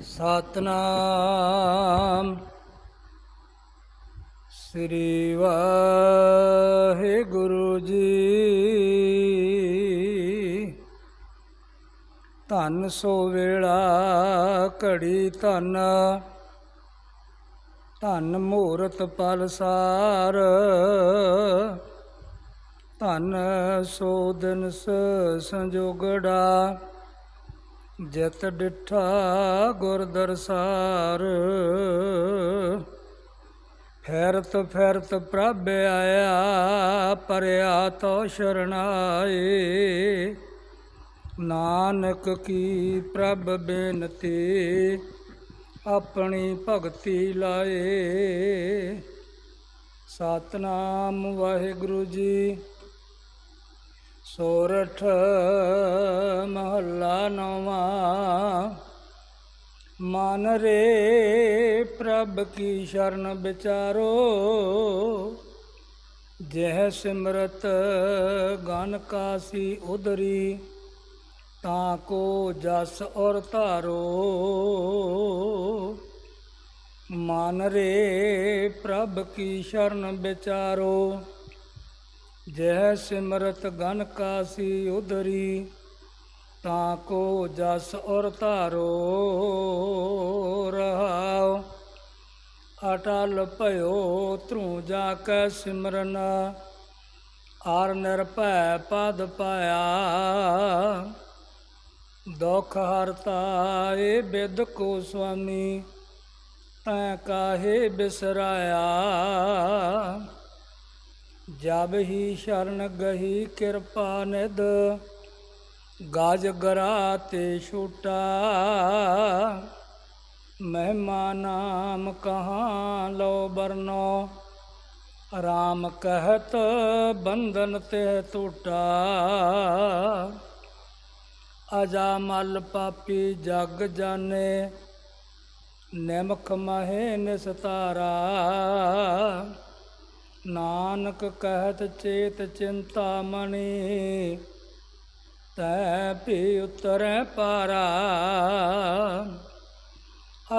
ਸਤਨਾਮ। ਸ੍ਰੀ ਵਾਹਿਗੁਰੂ ਜੀ। ਧੰਨ ਸੋ ਵੇਲਾ ਘੜੀ ਧੰਨ। ਧੰਨ ਮੂਰਤ ਪਲਸਾਰ ਧੰਨ ਸੋ ਦਿਨ ਸ- ਸੰਜੋਗੜਾ। ਜਿਤ ਡਿਠਾ ਗੁਰ ਦਰਸਾਰ। ਫੇਰਤ ਫੇਰਤ ਪ੍ਰਭ ਆਇਆ, ਪਰਿਆ ਤੋ ਸ਼ਰਣਾਏ ਨਾਨਕ ਕੀ ਪ੍ਰਭ ਬੇਨਤੀ, ਆਪਣੀ ਭਗਤੀ ਲਾਏ। ਸਤਨਾਮ ਵਾਹਿਗੁਰੂ ਜੀ ਸੋਰਠ ਮਹੱਲਾ ਨਵਾਂ। ਮਨ ਰੇ ਪ੍ਰਭ ਕੀ ਸ਼ਰਨ ਵਿਚਾਰੋ। ਜਹ ਸਿਮਰਤ ਗਨ ਕਾਸੀ ਉਦਰੀ ਤਾਂ ਕੋ ਜਸ ਔਰ ਧਾਰੋ। ਮਨ ਰੇ ਪ੍ਰਭ ਕੀ ਸ਼ਰਨ ਵਿਚਾਰੋ। ਜਹ ਸਿਮਰਤ ਗਨ ਕਾਸੀ ਉਧਰੀ, ਤਾਂ ਕੋ ਜਸ ਔਰ ਧਾਰੋ ਰਹਾਉ। ਅਟਲ ਭਇਓ ਧਰੂ ਜਾ ਕੈ ਸਿਮਰਨ, ਆਰ ਨਿਰਭੈ ਪਦ ਪਾਇਆ। ਦੁਖ ਹਰਤਾ ਏ ਬਿਦ ਕੋ ਸੁਆਮੀ, ਤੈ ਕਾਹੇ ਬਿਸਰਾਇਆ। ਜਬ ਹੀ ਸ਼ਰਨ ਗਹੀ ਕਿਰਪਾ ਨਿਦ ਗਾਜ ਗਰਾ ਤੇ ਛੂਟਾ। ਮਹਿਮਾ ਨਾਮ ਕਹਾਂ ਲੋ ਬਰਨੋ ਰਾਮ ਕਹਿਤ ਬੰਧਨ ਤੇ ਟੂਟਾ। ਅਜਾ ਮਲ ਪਾਪੀ ਜਗ ਜਾਣੇ, ਨਿਮਖ ਮਹੇ ਨਿਸਤਾਰਾ। ਨਾਨਕ ਕਹਿਤ ਚੇਤ ਚਿੰਤਾਮਣੀ ਤੈ ਭੀ ਉਤਰੈ ਪਾਰਾ।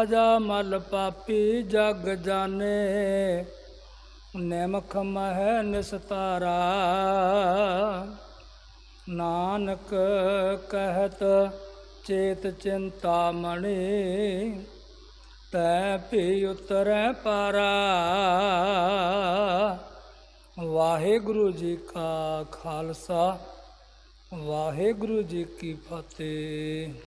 ਅਜਾ ਮਲ ਪਾਪੀ ਜਗ ਜਾਣੇ, ਨਿਮਖ ਮਹਿ ਨਿਸਤਾਰਾ। ਨਾਨਕ ਕਹਿਤ ਚੇਤ ਚਿੰਤਾ ਤੈ ਭੀ ਉਤਰੈ ਪਾਰਾ। ਵਾਹਿਗੁਰੂ ਜੀ ਕਾ ਖਾਲਸਾ ਵਾਹਿਗੁਰੂ ਜੀ ਕੀ ਫਤਿਹ।